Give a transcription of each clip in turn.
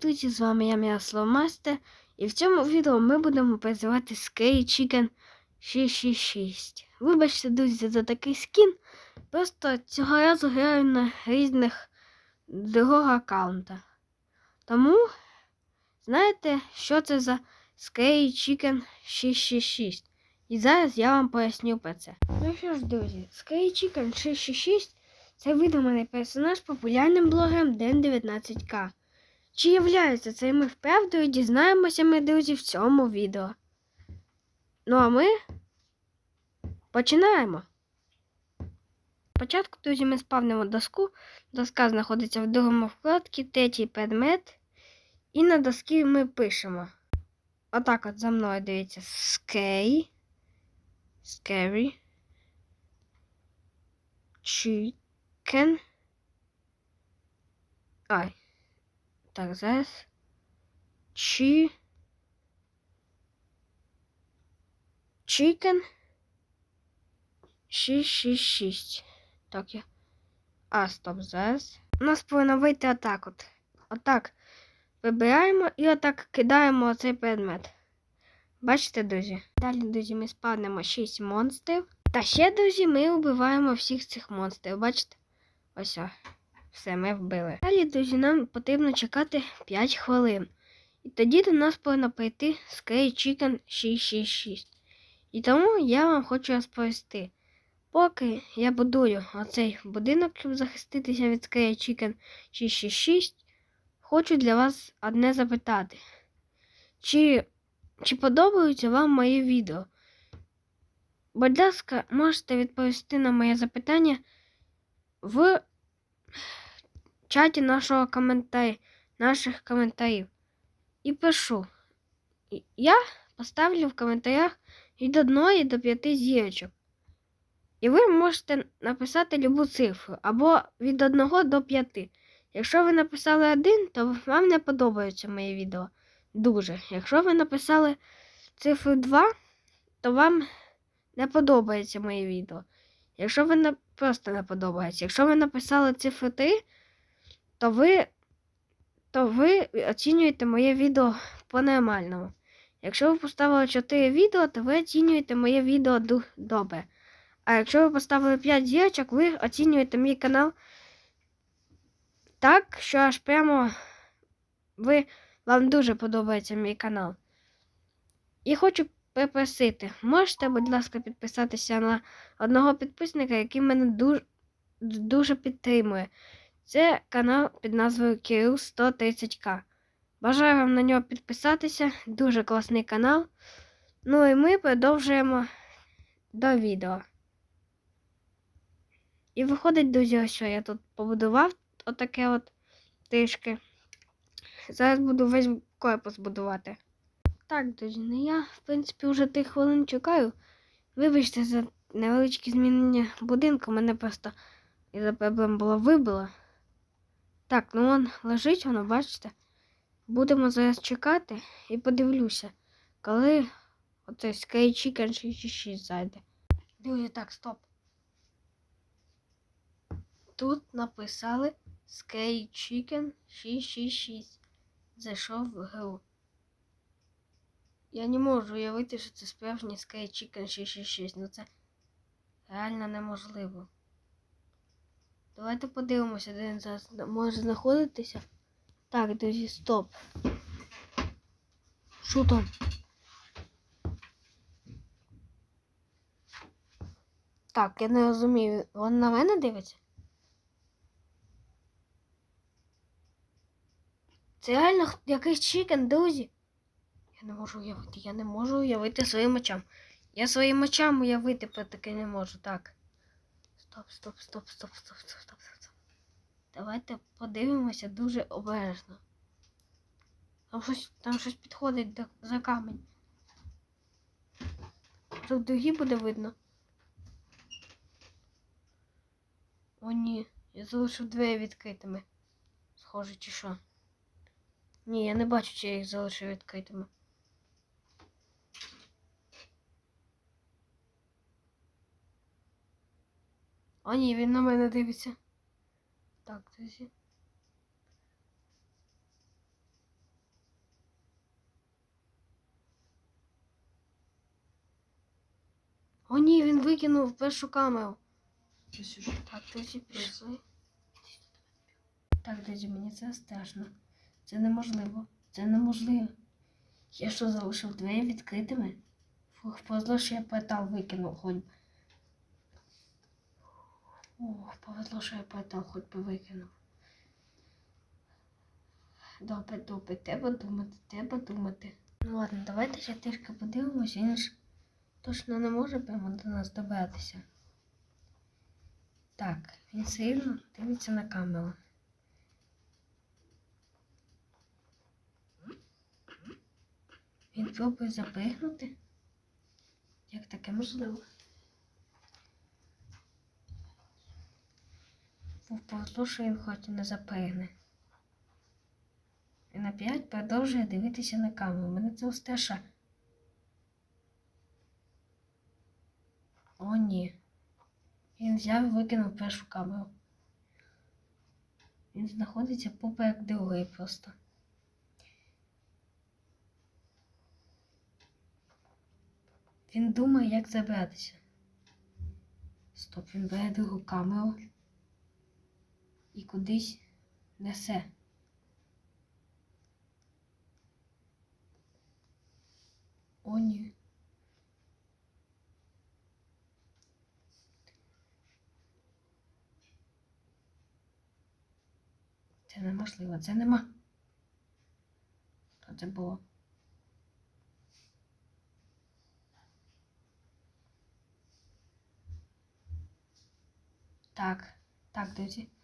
Друзі, з вами я Мірослав Мастер, і в цьому відео ми будемо працювати з Curry Chicken 666. Вибачте, друзі, за такий скін. Просто цього разу граю на різних другого аккаунта. Тому знаєте, що це за Scary Chicken 666. І зараз я вам поясню про це. Ну що ж, друзі, Scary Chicken 666 це видуманий персонаж популярним блогером Den19K. Чи являється цей миф правдою, дізнаємося ми, друзі, в цьому відео. Ну а ми починаємо. Спочатку, друзі, ми спавнимо доску. Доска знаходиться в другому вкладці, третій предмет. І на доскі ми пишемо. Отак от за мною дивіться. Scary. Scary. Chicken. Ай. Так, зараз. Чи. Chicken. 666. Так, я. А, стоп, зараз. У нас повинно вийти отак от. Отак. Вибираємо і отак кидаємо оцей предмет. Бачите, друзі? Далі, друзі, ми спавнимо 6 монстрів. Та ще, друзі, ми вбиваємо всіх цих монстрів. Бачите? Ось. о. Все, ми вбили. Далі, друзі, нам потрібно чекати 5 хвилин. І тоді до нас повинно прийти Scary Chicken 666. І тому я вам хочу розповісти. Поки я будую оцей будинок, щоб захиститися від Scary Chicken 666, хочу для вас одне запитати. Чи, чи подобаються вам мої відео? Будь ласка, можете відповісти на моє запитання в чаті нашого коментарі, наших коментарів. І пишу. Я поставлю в коментарях від 1 до 5 зірочок. І ви можете написати любу цифру або від 1 до 5. Якщо ви написали 1, то вам не подобається моє відео. Дуже. Якщо ви написали цифру 2, то вам не подобається моє відео. Якщо ви на... просто не подобається. Якщо ви написали цифру 3, то ви, то ви оцінюєте моє відео по-нормальному. Якщо ви поставили 4 відео, то ви оцінюєте моє відео добре. А якщо ви поставили 5 зірочок, ви оцінюєте мій канал так, що аж прямо ви, вам дуже подобається мій канал. І хочу попросити, можете, будь ласка, підписатися на одного підписника, який мене дуже, дуже підтримує. Це канал під назвою Кирил 130К. Бажаю вам на нього підписатися. Дуже класний канал. Ну і ми продовжуємо до відео. І виходить, друзі, що я тут побудував отаке от трішки. Зараз буду весь корпус будувати. Так, друзі, ну я, в принципі, вже тих хвилин чекаю. Вибачте за невеличке змінення будинку. Мене просто із-за проблем було вибило. Так, ну он лежить, воно, бачите. Будемо зараз чекати і подивлюся, коли оцей Sky Chicken 66 зайде. Друзі, так, стоп. Тут написали Sky Chicken 666. Зайшов в гру. Я не можу уявити, що це справжній Sky Chicken 666. Ну це реально неможливо. Давайте подивимося, де він зараз може знаходитися. Так, друзі, стоп. Що там? Так, я не розумію. Він на мене дивиться? Це реально якийсь чикен, друзі. Я не можу уявити, я не можу уявити своїм очам. Я своїм очам уявити про таке не можу. Так. Стоп, стоп, стоп, стоп, стоп, стоп, стоп, стоп. стоп. Давайте подивимося дуже обережно. Там щось, там щось підходить до, за камінь. Тут дуги буде видно. О, ні, я залишив двері відкритими. Схоже, чи що. Ні, я не бачу, чи я їх залишив відкритими. О, ні, він на мене дивиться. Так, друзі. О, ні, він викинув першу камеру. Так, друзі, пішли. Так, друзі, мені це страшно. Це неможливо. Це неможливо. Я що залишив двері відкритими? Фух, позло, що я портал викинув. Ох, повезло, що я портал хоч би викинув. Добре, добре, треба думати, треба думати. Ну ладно, давайте ще трішки подивимось, він ж точно не може прямо до нас добратися. Так, він рівно дивиться на камеру. Він пробує запригнути. Як таке можливо? Повезло, що він хоч і не запригне. Він опять продовжує дивитися на камеру. Мене це устрашає. О, ні. Він взяв і викинув першу камеру. Він знаходиться поперек другої просто. Він думає, як забратися. Стоп, він бере другу камеру і кудись несе. О, ні. Це неможливо, це нема. Що це було? Так, так, друзі.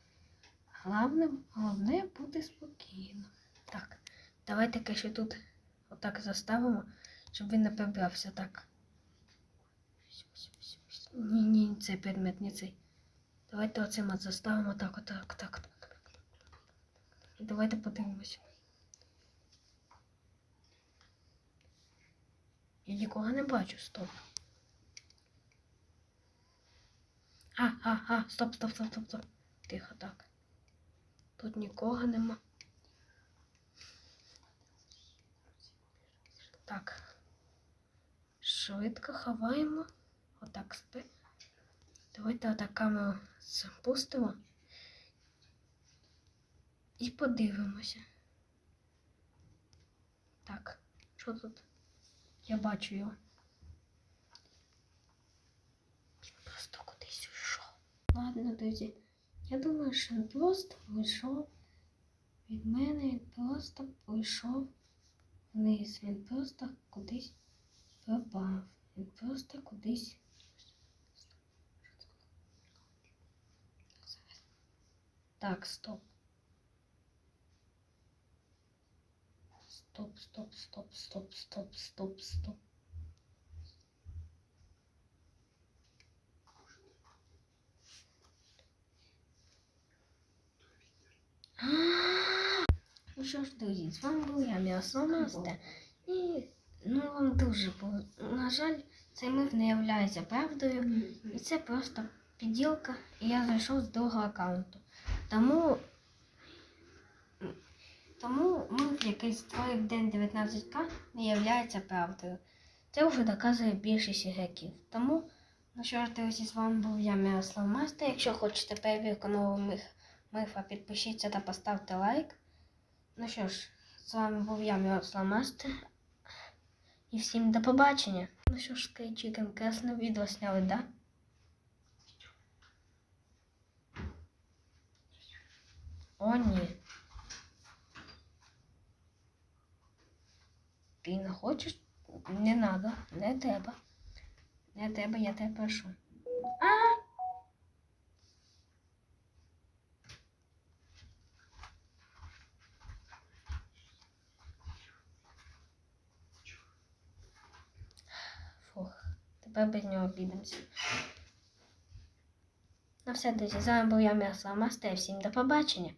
Головне, головне бути спокійно. Так, давайте ще тут отак заставимо, щоб він не прибрався. Так. Ні, ні, цей предмет, не цей. Давайте оцим от заставимо так, отак, так, так. І давайте подивимося. Я нікого не бачу, стоп. А, а, а, стоп, стоп, стоп, стоп, стоп. Тихо, так. Тут нікого нема. Так. Швидко ховаємо. Отак спи. Давайте отак камеру запустимо. І подивимося. Так, що тут? Я бачу його. Він просто кудись уйшов. Ладно, друзі. Я думаю, що він просто вийшов від мене, він просто вийшов вниз. Він просто кудись пропав. Він просто кудись. Так, стоп. Стоп, стоп, стоп, стоп, стоп, стоп, стоп. Ну що ж, друзі, з вами був я, Мірослава І ну вам дуже було. На жаль, цей миф не є правдою. І це просто підділка, і я зайшов з другого аккаунту. Тому, тому миф, який створив день 19К, не є правдою. Це вже доказує більшість ігроків. Тому, ну що ж, друзі, з вами був я, Мирослав Мастер. Якщо хочете перевірку миф, мифа, підпишіться та поставте лайк. Ну що ж, з вами був я, Мирослав Мастер. І всім до побачення. Ну що ж, Chicken класне відео сняли, да? О, ні. Ти не хочеш? Не надо, не треба. Не треба, я тебе прошу. А! Фух, тепер без нього обійдемося. На все, друзі, з вами був я Мирослав Мастер. Всім до побачення.